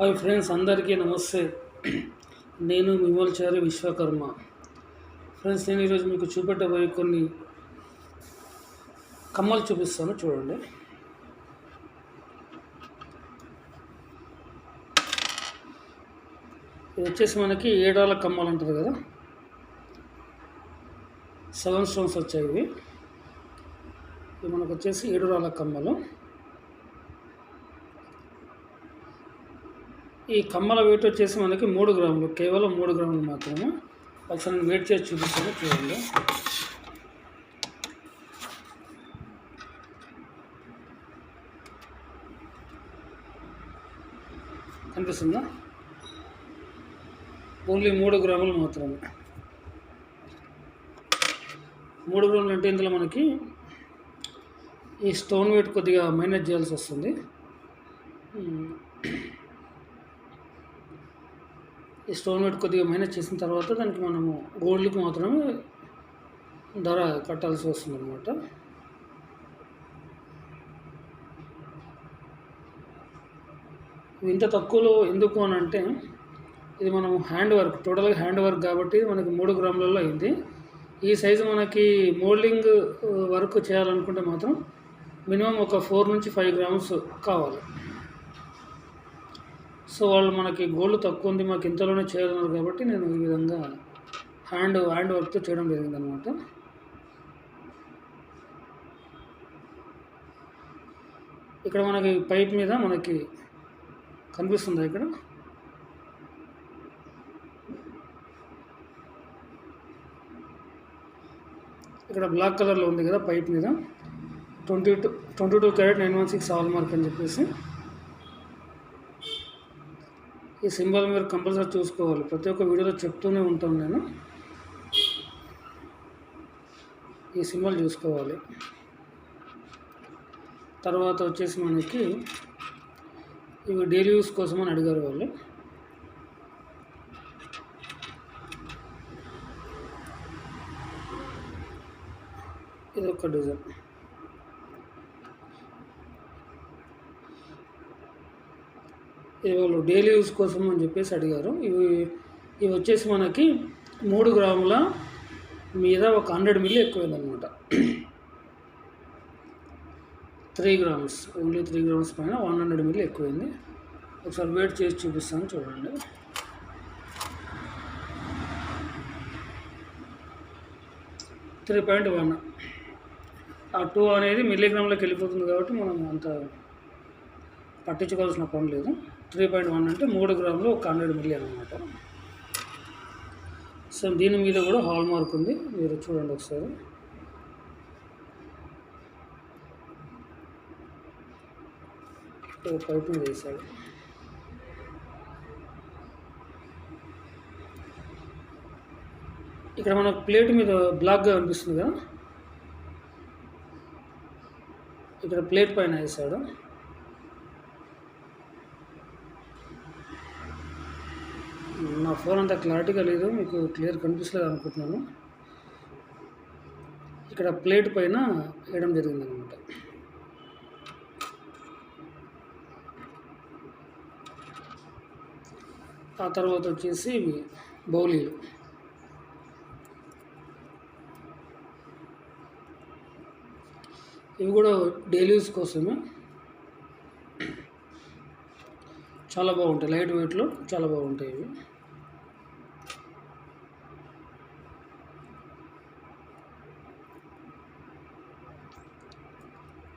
Hi friends అందరికీ నమస్తే. నేను మిమల్చారి విశ్వకర్మ. ఫ్రెండ్స్ నేను ఈరోజు మీకు చూపెట్టబోయే కొన్ని కమ్మలు చూపిస్తాను. చూడండి. ఇది వచ్చేసి మనకి ఏడాల కమ్మలు అంటారు కదా. సెవెన్ స్టోన్స్ వచ్చాయి ఇవి. మనకు వచ్చేసి ఏడు రాళ్ళ కమ్మలు. ఈ కమ్మల వెయిట్ వచ్చేసి మనకి మూడు గ్రాములు కేవలం మూడు గ్రాములు మాత్రమే. ఒకసారి వెయిట్ చేసి చూపిస్తాను చూడండి. కనిపిస్తుందా ఓన్లీ మూడు గ్రాములు మాత్రమే. మూడు గ్రాములు అంటే ఇందులో మనకి ఈ స్టోన్ వెయిట్ కొద్దిగా మైనస్ చేయాల్సి వస్తుంది. ఈ స్టోన్ వెయిట్ కొద్దిగా మైనస్ చేసిన తర్వాత దానికి మనము గోల్డ్కి మాత్రమే ధర కట్టాల్సి వస్తుంది అనమాట ఇంత తక్కువలో ఎందుకు అని అంటే ఇది మనం హ్యాండ్ వర్క్ టోటల్గా హ్యాండ్ వర్క్ కాబట్టి మనకి మూడు గ్రాములలో అయింది. ఈ సైజు మనకి మోల్డింగ్ వర్క్ uh, చేయాలనుకుంటే మాత్రం మినిమం ఒక ఫోర్ నుంచి ఫైవ్ గ్రామ్స్ కావాలి. సో వాళ్ళు మనకి గోల్డ్ తక్కువ ఉంది మాకు ఇంతలోనే చేయాలన్నారు కాబట్టి నేను ఈ విధంగా హ్యాండ్ హ్యాండ్ వర్క్తో చేయడం జరిగిందనమాట ఇక్కడ మనకి పైప్ మీద మనకి కనిపిస్తుందా ఇక్కడ? ఇక్కడ బ్లాక్ కలర్లో ఉంది కదా పైప్ మీద. Twenty two twenty two carat nine one six hallmark అని చెప్పేసి. ఈ సింబల్ మీరు కంపల్సరీ చూసుకోవాలి. ప్రతి ఒక్క వీడియోలో చెప్తూనే ఉంటాను నేను. ఈ సింబల్ చూసుకోవాలి. తర్వాత వచ్చేసి మనకి ఇవి డైలీ యూస్ కోసం అని అడిగారు వాళ్ళు. ఇది ఒక డిజైన్. వాళ్ళు డైలీ యూస్ కోసం అని చెప్పేసి అడిగారు. ఇవి ఇవి వచ్చేసి మనకి మూడు గ్రాముల మీద ఒక hundred milli ఎక్కువైందనమాట three grams only three grams పైన వన్ హండ్రెడ్ మిల్లీ ఎక్కువైంది. ఒకసారి వెయిట్ చేసి చూపిస్తాను చూడండి. Three point one. ఆ టూ అనేది మిల్లీగ్రామ్లోకి వెళ్ళిపోతుంది కాబట్టి మనం అంత పట్టించుకోవాల్సిన పని లేదు. త్రీ పాయింట్ వన్ అంటే మూడు గ్రాములు ఒక హండ్రెడ్ మిలియన్ అనమాట సో దీని మీద కూడా హాల్ మార్క్ ఉంది. మీరు చూడండి ఒకసారి. పైపింగ్ వేశాడు ఇక్కడ మన ప్లేట్ మీద బ్లాక్గా అనిపిస్తుంది కదా. ఇక్కడ ప్లేట్ పైన వేసాడు. నా ఫోన్ అంత క్లారిటీగా లేదు మీకు క్లియర్ కనిపిస్తలేదు అనుకుంటున్నాను. ఇక్కడ ప్లేట్ పైన వేయడం జరిగింది అనమాట ఆ తర్వాత వచ్చేసి బౌలీలు. ఇవి కూడా డైలీ యూస్ కోసమే. చాలా బాగుంటాయి. లైట్ వెయిట్లో చాలా బాగుంటాయి ఇవి.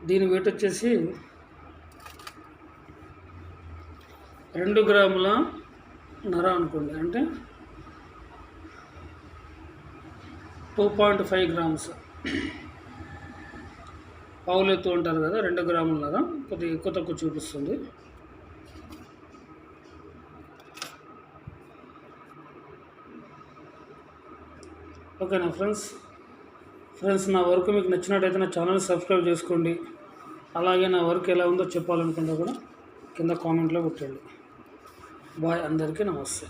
దీని వెయిట్ వచ్చేసి రెండు గ్రాముల నర అనుకోండి. అంటే టూ పాయింట్ ఫైవ్ గ్రామ్స్. పావులు ఎత్తు అంటారు కదా రెండు గ్రాముల నర. కొద్దిగా ఎక్కువ తక్కువ చూపిస్తుంది. ఓకేనా ఫ్రెండ్స్? ఫ్రెండ్స్ నా వర్క్ మీకు నచ్చినట్టయితే నా ఛానల్ సబ్స్క్రైబ్ చేసుకోండి. అలాగే నా వర్క్ ఎలా ఉందో చెప్పాలనుకుంటే కూడా కింద కామెంట్లో పెట్టండి. బాయ్ అందరికీ నమస్తే.